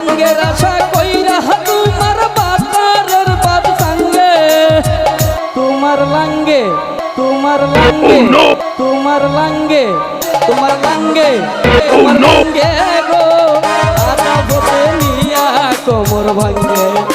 আশা কইরা তোমার বাতারের বাদ সঙ্গে। তোমার লাঙ্গে তোমার লাঙ্গে তোমার লাঙ্গে তোমার লাঙ্গে তোমার লাঙ্গে গো। আদা বসে নিয়া কোমর ভাঙ্গে।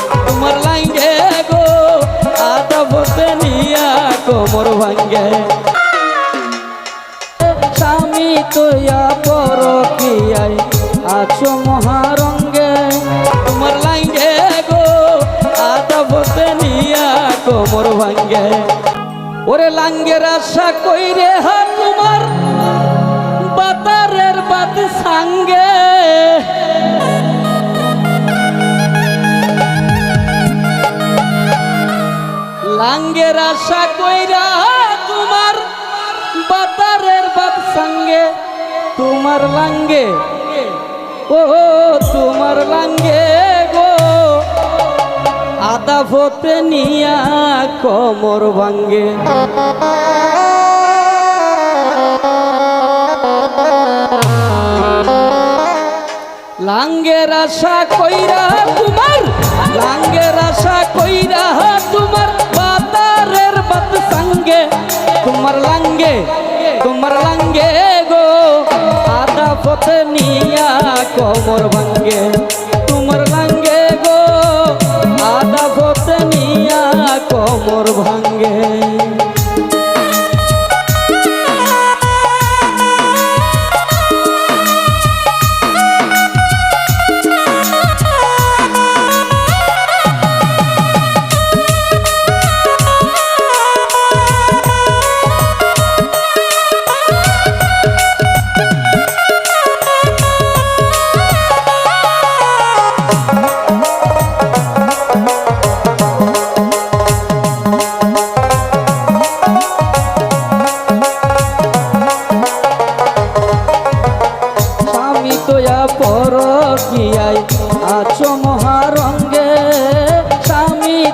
ওরে লাঙ্গের আশা কইরে হা তোমার, বাতারের বাত সাঙ্গে। লাঙ্গের আশা কইরা তোমার, বাতারের বাপ সঙ্গে। তোমার লাঙ্গে, ও তোমার লাঙ্গে। আদা ভোতে নিয়া কমর ভাঙ্গে। লাঙ্গের আশা কইরা তোমার লাঙ্গের আশা কইরা তোমার বাতারের বাত সঙ্গে। তোমার লাঙ্গে তোমার লাঙ্গে গো আদা পথে নিয়া কমর ভাঙ্গে। কমর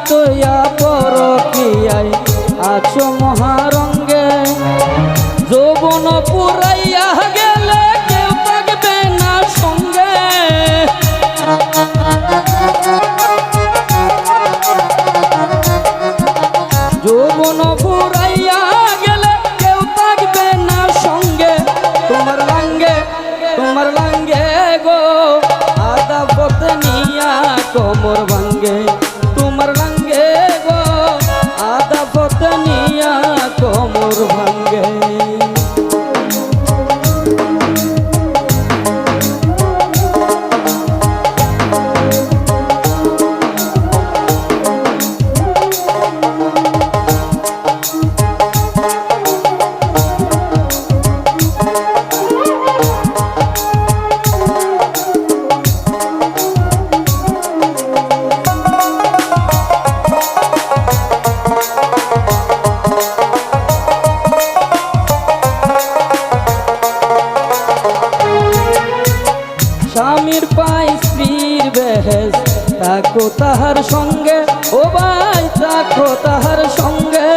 তোয়া পর কিয়াই আছো মহারঙ্গে। যৌবন পুরাইয়া গেলে কেউ থাকবে না সঙ্গে। যৌবন পুরাইয়া গেলে কেউ থাকবে না সঙ্গে। তোমার লাঙ্গে তোমার লাঙ্গে গো আদা পথে নিয়া কোমর ভাঙ্গে। স্বামীর পাই স্ত্রীর বেহেস তাকো তাহার সঙ্গে, ও ভাই তাকো তাহার সঙ্গে।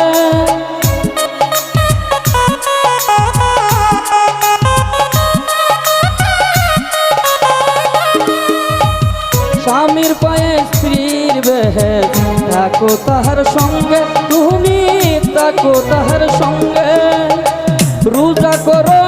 স্বামীর পায়ে স্ত্রীর বেহেস তাকো তাহার সঙ্গে, তুমি তাকো তাহার সঙ্গে। রোজা করো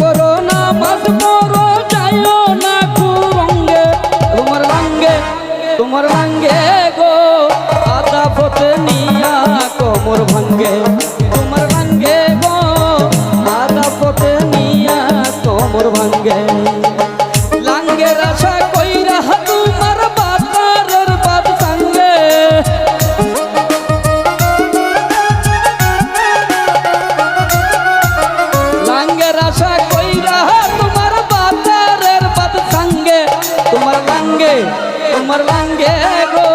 করো না মাছ করো যাইও না কুরঙ্গে। তোমার লাঙ্গে তোমার লাঙ্গে গো আদা পথে নিয়া কোমর ভাঙ্গে। আশা কইরা তোমার বাতারের বাদ সঙ্গে তোমার লাঙ্গে তোমার লাঙ্গে গো।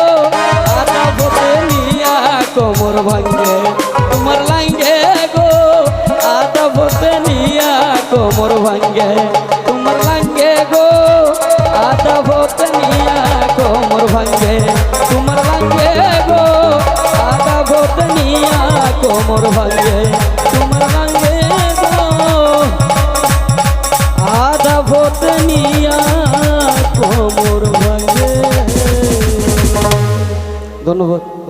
আদা বসে নিয়া কোমর ভাঙ্গে, তোমার লাঙ্গে গো। আদা বসে নিয়া কোমর ভাঙ্গে, তোমার লাঙ্গে গো। আদা বসে নিয়া কোমর ভাঙ্গে, তোমার লাঙ্গে গো। আদা কোমর ভাঙে ধন্যবাদ।